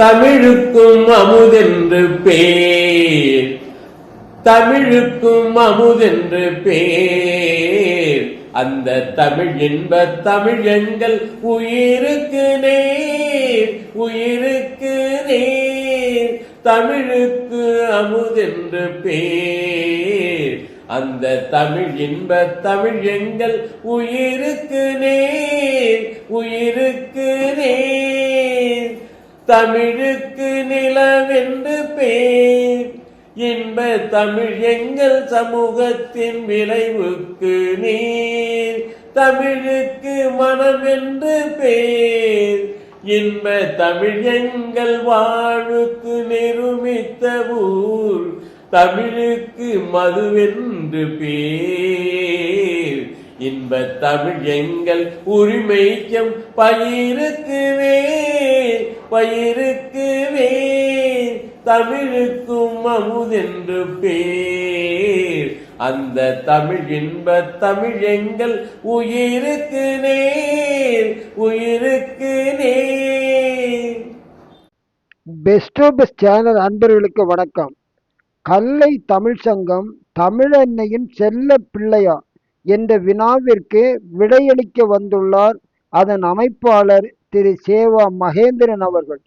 தமிழுக்கும் அமுதென்று பேர். தமிழுக்கும் அமுதென்று பேர். அந்த தமிழ் என்ப தமிழ் எங்கள் உயிருக்கு நேர் உயிருக்கு நேர். தமிழுக்கு அமுதென்று பேர். அந்த தமிழ் இன்ப தமிழ் எங்கள் உயிருக்கு நேர் உயிருக்கு நேர். தமிழுக்கு நிலவென்று பேர். இன்ப தமிழ் எங்கள் சமூகத்தின் விளைவுக்கு நீர். தமிழுக்கு மனமென்று பேர். இன்ப தமிழ் எங்கள் வாழ்வுக்கு நிருமித்த ஊர். தமிழுக்கு மதுவென்று பேர். இன்ப தமிழ் எங்கள் உரிமைக்கும் பயிருக்கு வேர். பயிருக்கு வேர் தமிழுக்கும் அமுதென்று பேர். அந்த தமிழ் இன்ப தமிழ் எங்கள் உயிருக்கு நேர் உயிருக்கு நேர். பெஸ்டோ பெஸ்ட் சேனல் அன்பர்களுக்கு வணக்கம். கல்லை தமிழ் சங்கம் தமிழன்னையின் செல்ல பிள்ளையா என்ற வினாவிற்கு விடையளிக்க வந்துள்ளார் அதன் அமைப்பாளர் திரு சேவா மகேந்திரன் அவர்கள்.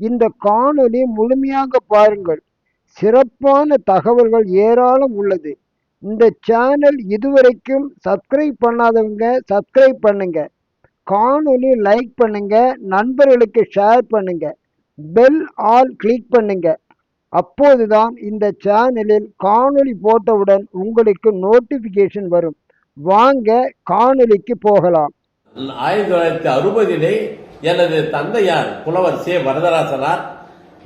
இந்த காணொளி முழுமையாக பாருங்கள். சிறப்பான தகவல்கள் ஏராளம் உள்ளது. இந்த சேனல் இதுவரைக்கும் சப்ஸ்கிரைப் பண்ணாதவங்க சப்ஸ்கிரைப் பண்ணுங்க. காணொளி லைக் பண்ணுங்க. நண்பர்களுக்கு ஷேர் பண்ணுங்க. பெல் ஆல் கிளிக் பண்ணுங்க. அப்போதுதான் இந்த சேனலில் காணொளி போட்டவுடன் உங்களுக்கு நோட்டிஃபிகேஷன் வரும். வாங்க காணொளிக்கு போகலாம். ஆயிரத்தி தொள்ளாயிரத்தி அறுபதிலே எனது தந்தையார் புலவர் சே வரதராசனார்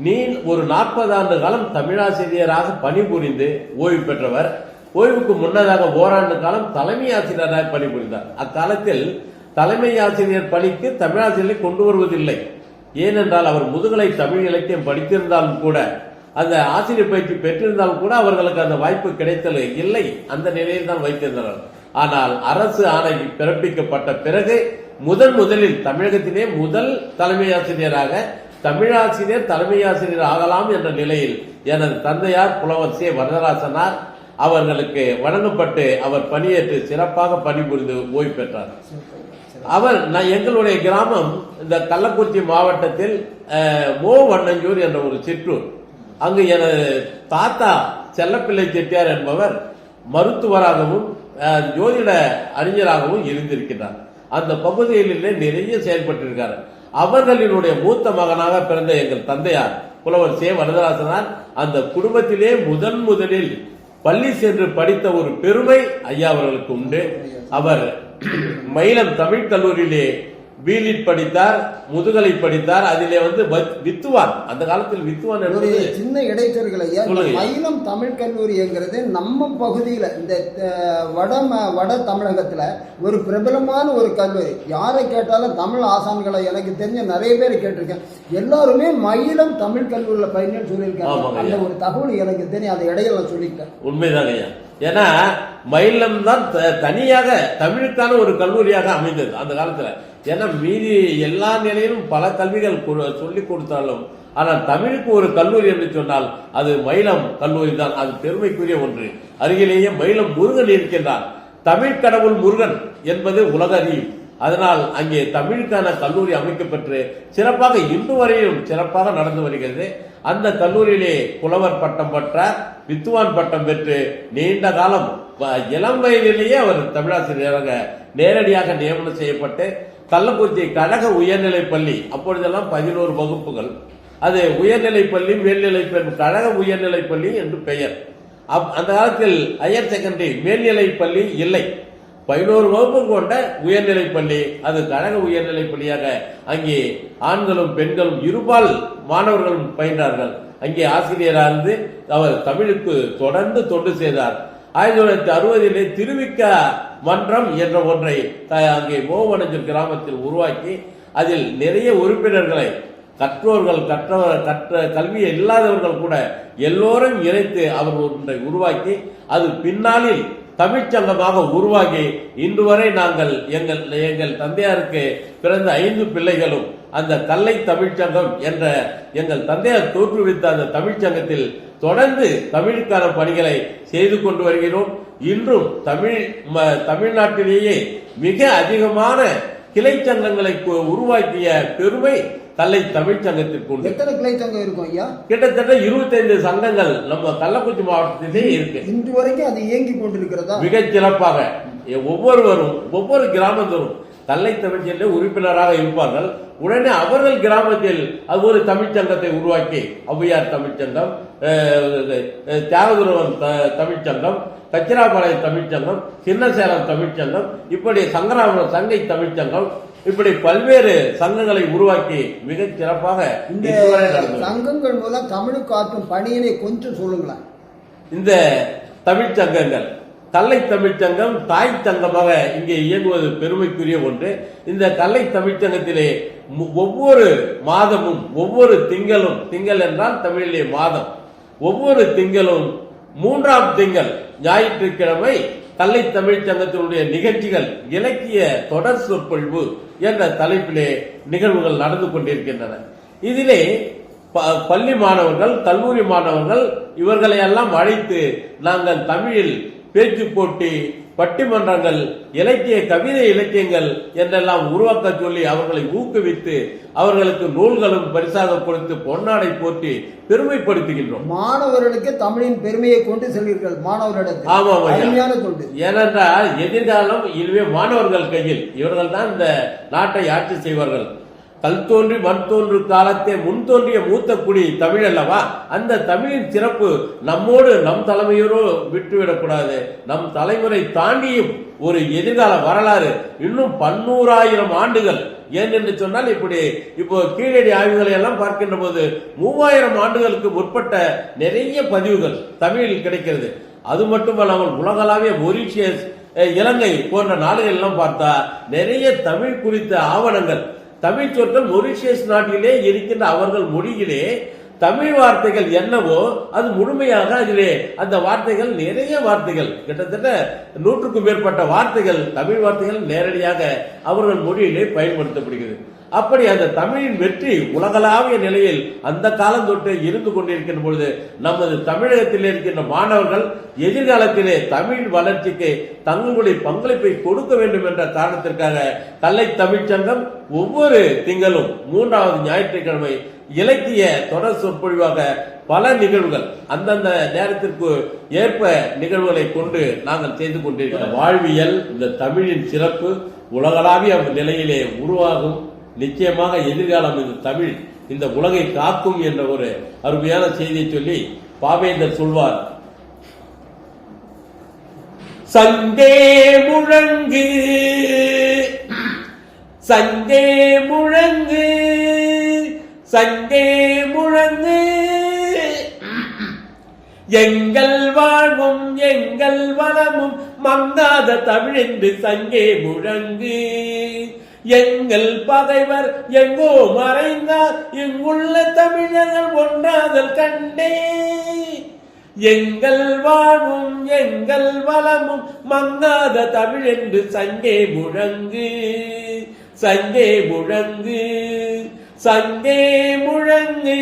நீ ஒரு நாற்பது ஆண்டு காலம் தமிழாசிரியராக பணிபுரிந்து ஓய்வு பெற்றவர். ஓய்வுக்கு முன்னதாக ஓராண்டு காலம் தலைமை ஆசிரியராக பணிபுரிந்தார். அக்காலத்தில் தலைமை ஆசிரியர் பணிக்கு தமிழாசிரியரை கொண்டு வருவதில்லை. ஏனென்றால் அவர் முதுகலை தமிழ் இலக்கியம் படித்திருந்தாலும் கூட அந்த ஆசிரியர் பயிற்சி பெற்றிருந்தாலும் கூட அவர்களுக்கு அந்த வாய்ப்பு கிடைத்தது இல்லை. அந்த நிலையில் தான் வைத்திருந்தனர் ஆனால் அரசு ஆணை பிறப்பிக்கப்பட்ட பிறகு முதன் முதலில் தமிழகத்திலே முதல் தலைமை ஆசிரியராக தமிழாசிரியர் தலைமை ஆசிரியர் ஆகலாம் என்ற நிலையில் எனது தந்தையார் புலவர் சே. வரதராசனார் அவர்களுக்கு வழங்கப்பட்டு அவர் பணியேற்று சிறப்பாக பணிபுரிந்து ஓய்வு பெற்றார். அவர் நான் எங்களுடைய கிராமம் இந்த கள்ளக்குறிச்சி மாவட்டத்தில் மோ. வண்ணஞ்சூர் என்ற ஒரு சிற்றூர். அங்கு எனது தாத்தா செல்லப்பிள்ளை செட்டியார் என்பவர் மருத்துவராகவும் ஜோதிட அறிஞராகவும் இருந்திருக்கிறார். அந்த பகுதிகளிலே நிறைய செயல்பட்டிருக்கார். அவர்களினுடைய மூத்த மகனாக பிறந்த எங்கள் தந்தையார் புலவர் சே. வரதராசனார் அந்த குடும்பத்திலே முதன் முதலில் பள்ளி சென்று படித்த ஒரு பெருமை ஐயா அவர்களுக்கு உண்டு. அவர் மயிலம் தமிழ் கல்லூரியிலே பிலிட் படித்தார் முதுகலை படித்தார் அதிலே வந்து வத்- வித்துவான். அந்த காலத்தில் வித்துவான் ஒரு சின்ன இடைச்சொல்கள் ஐயா. மயிலம் தமிழ் கல்லூரிங்கிறது நம்ம பகுதியில் இந்த வட வட தமிழகத்துல ஒரு பிரபலமான ஒரு கல்லூரி. யாரை கேட்டாலும் தமிழ் ஆசான்களை எனக்கு தெரிஞ்ச நிறைய பேர் கேட்டிருக்கேன். எல்லாருமே மயிலம் தமிழ் கல்லூரியில பயிர்னு சொல்லியிருக்காங்க. அந்த. ஒரு தகவல் எனக்கு தெரியும். அந்த இடையில சொல்லிட்டேன் உண்மைதாங்க ஐயா. ஏன்னா மயிலம் தான் த- தனியாக தமிழுக்கான ஒரு கல்லூரியாக அமைந்தது அந்த காலத்தில். ஏன்னா மீதி எல்லா நிலையிலும் பல கல்விகள் கு- சொல்லிக் கொடுத்தாலும் ஆனால் தமிழுக்கு ஒரு கல்லூரி என்று சொன்னால் அது மயிலம் கல்லூரி தான். அது பெருமைக்குரிய ஒன்று. அருகிலேயே மயிலம் முருகன் இருக்கின்றார். தமிழ் கடவுள் முருகன் என்பது உலக அறியும் அதனால் அங்கே தமிழுக்கான கல்லூரி அமைக்கப்பட்டு சிறப்பாக இன்று வரையும் சிறப்பாக நடந்து வருகிறது. அந்த கல்லூரியிலே புலவர் பட்டம் பெற்றார். வித்துவான் பட்டம் பெற்று நீண்ட காலம் இளம் வயதிலேயே அவர் தமிழாசிரியராக நேரடியாக நியமனம் செய்யப்பட்டு கள்ளக்குறிச்சி கழக உயர்நிலைப் பள்ளி அப்பொழுதெல்லாம் பதினோரு வகுப்புகள். அது உயர்நிலைப் பள்ளி மேல்நிலைப் பள்ளி கழக உயர்நிலைப் பள்ளி என்று பெயர். அப்- அந்த காலத்தில் ஹையர் செகண்டரி மேல்நிலைப் பள்ளி இல்லை. பதினோரு வகுப்பு கொண்ட உயர்நிலைப் பள்ளி அது கழக உயர்நிலைப் பள்ளியாக அங்கே ஆண்களும் பெண்களும் இருபால் மாணவர்களும் பயின்றார்கள். அங்கே ஆசிரியராக இருந்து அவர் தமிழுக்கு தொடர்ந்து தொண்டு செய்தார். ஆயிரத்தி தொள்ளாயிரத்தி அறுபதிலே திருவிக்க மன்றம் என்ற ஒன்றை த- அங்கே மோவனஞ்சூர் கிராமத்தில் உருவாக்கி அதில் நிறைய உறுப்பினர்களை கற்றோர்கள் கற்றவர் கற்ற கல்வியை இல்லாதவர்கள் கூட எல்லோரும் இணைத்து அவர் ஒன்றை உருவாக்கி அது பின்னாளில் தமிழ்ச்சங்கமாக உருவாகி இன்று வரை நாங்கள் எங்கள் எங்கள் தந்தையாருக்கு பிறந்த ஐந்து பிள்ளைகளும் அந்த கல்லை தமிழ்ச்சங்கம் என்ற எங்கள் தந்தையார் தோற்றுவித்த அந்த தமிழ்ச்சங்கத்தில் தொடர்ந்து தமிழுக்கான பணிகளை செய்து கொண்டு வருகிறோம். இன்றும் தமிழ் தமிழ்நாட்டிலேயே மிக அதிகமான கிளை சங்கங்களை உருவாக்கிய பெருமை கல்லை தமிழ்ச்சங்கத்திற்கு உண்டு. எத்தனை கிளை சங்கம் இருக்கும் ஐயா? கிட்டத்தட்ட 25 சங்கங்கள் நம்ம கள்ளக்குறிச்சி மாவட்டத்திலே இருக்கு. இன்று வரைக்கும் அது இயங்கி கொண்டிருக்கிறதா? மிகச் சிறப்பாக ஒவ்வொருவரும் ஒவ்வொரு கிராமத்திலும் கல்லை தமிழ்ச்சங்க உறுப்பினராக இருப்பார்கள். உடனே அவர்கள் கிராமத்தில் அது ஒரு தமிழ்ச்சங்கத்தை உருவாக்கி ஔவையார் தமிழ்ச்சங்கம் தியாகதுருவன் தமிழ்ச்சங்கம் கச்சிராபாளையம் தமிழ்ச்சங்கம் சின்னசேலம் தமிழ்ச்சங்கம் இப்படி சங்கராபுரம் சங்கை தமிழ்ச்சங்கம் இப்படி பல்வேறு சங்கங்களை உருவாக்கி மிகச் சிறப்பாக இந்த சங்கங்கள் மூலம் தமிழுக்கு ஆற்றும் பணியினை கொஞ்சம் சொல்லுங்களேன். இந்த தமிழ்ச்சங்கங்கள் கல்லை தமிழ்ச்சங்கம் தாய் சங்கமாக இங்கே இயங்குவது பெருமைக்குரிய ஒன்று. இந்த கல்லை தமிழ்ச்சங்கத்திலே மு- ஒவ்வொரு மாதமும் ஒவ்வொரு திங்களும் திங்கள் என்றால் தமிழிலே மாதம். ஒவ்வொரு திங்களும் மூன்றாம் திங்கள் ஞாயிற்றுக்கிழமை கல்லை தமிழ்ச்சங்கத்தினுடைய நிகழ்ச்சிகள் இலக்கிய தொடர் சொற்பொழிவு என்ற தலைப்பிலே நிகழ்வுகள் நடந்து கொண்டிருக்கின்றன. இதிலே ப- பள்ளி மாணவர்கள் கல்லூரி மாணவர்கள் இவர்களை எல்லாம் அழைத்து நாங்கள் தமிழில் பேச்சு போட்டி பட்டிமன்றங்கள் இலக்கிய கவிதை இலக்கியங்கள் என்றெல்லாம் உருவாக்க சொல்லி அவர்களை ஊக்குவித்து அவர்களுக்கு நூல்களும் பரிசாக கொடுத்து பொன்னாடை போற்றி பெருமைப்படுத்துகின்றோம். மாணவர்களுக்கு தமிழின் பெருமையை கொண்டு செல்வீர்கள் மாணவரிடத்தில் ஆமாம் தொண்டு. ஏனென்றால் எதிர்காலம் இதுவே மாணவர்கள் கையில். இவர்கள் தான் இந்த நாட்டை ஆட்சி செய்வார்கள். கல் தோன்றி மண் தோன்று காலத்தே முன் தோன்றிய மூத்த குடி தமிழ் அல்லவா? அந்த தமிழின் சிறப்பு நம்மோடு நம் தலைமையோடு விட்டுவிடக்கூடாது. நம் தலைமுறை தாண்டியும் ஒரு எதிர்கால வரலாறு இன்னும் பன்னூறாயிரம் ஆண்டுகள். ஏன் என்று சொன்னால் இப்படி இப்போ கீழடி ஆய்வுகளை எல்லாம் பார்க்கின்ற போது மூவாயிரம் ஆண்டுகளுக்கு முற்பட்ட நிறைய பதிவுகள் தமிழில் கிடைக்கிறது. அது மட்டுமல்லாமல் உலகளாவிய மொரிஷியஸ் இலங்கை போன்ற நாடுகள் எல்லாம் பார்த்தா நிறைய தமிழ் குறித்த ஆவணங்கள் தமிழ் சொற்கள் மொரிஷியஸ் நாட்டிலே இருக்கின்ற அவர்கள் மொழியிலே தமிழ் வார்த்தைகள் என்னவோ அது முழுமையாக அதிலே அந்த வார்த்தைகள் நிறைய வார்த்தைகள் கிட்டத்தட்ட நூற்றுக்கும் மேற்பட்ட வார்த்தைகள் தமிழ் வார்த்தைகள் நேரடியாக அவர்கள் மொழியிலே பயன்படுத்தப்படுகிறது. அப்படி அந்த தமிழின் வெற்றி உலகளாவிய நிலையில் அந்த காலம் தொட்டு இருந்து கொண்டிருக்கின்ற பொழுது நமது தமிழகத்தில் இருக்கின்ற மாணவர்கள் எதிர்காலத்திலே தமிழ் வளர்ச்சிக்கு தங்களுடைய பங்களிப்பை கொடுக்க வேண்டும் என்ற காரணத்திற்காக கல்லை தமிழ்ச்சங்கம் ஒவ்வொரு திங்களும் மூன்றாவது ஞாயிற்றுக்கிழமை இலக்கிய தொடர் சொற்பொழிவாக பல நிகழ்வுகள் அந்தந்த நேரத்திற்கு ஏற்ப நிகழ்வுகளை கொண்டு நாங்கள் செய்து கொண்டிருக்கிறோம் வாழ்வியல் இந்த தமிழின் சிறப்பு உலகளாவிய நிலையிலே உருவாகும். நிச்சயமாக எதிர்காலம் இந்த தமிழ் இந்த உலகை காக்கும் என்ற ஒரு அருமையான செய்தியை சொல்லி பாவேந்தர் சொல்வார். சங்கே முழங்கு சங்கே முழங்கு சங்கே முழங்கு எங்கள் வாழ்வும் எங்கள் வளமும் மங்காத தமிழென்று சங்கே முழங்கு. எங்கள் பகைவர் எங்கோ மறைந்தார். இங்குள்ள தமிழர்கள் ஒன்றாதல் கண்டே. எங்கள் வாழ்வும் எங்கள் வளமும் மங்காத தமிழ் என்று சங்கே முழங்கு. சங்கே முழங்கு. சங்கே முழங்கு.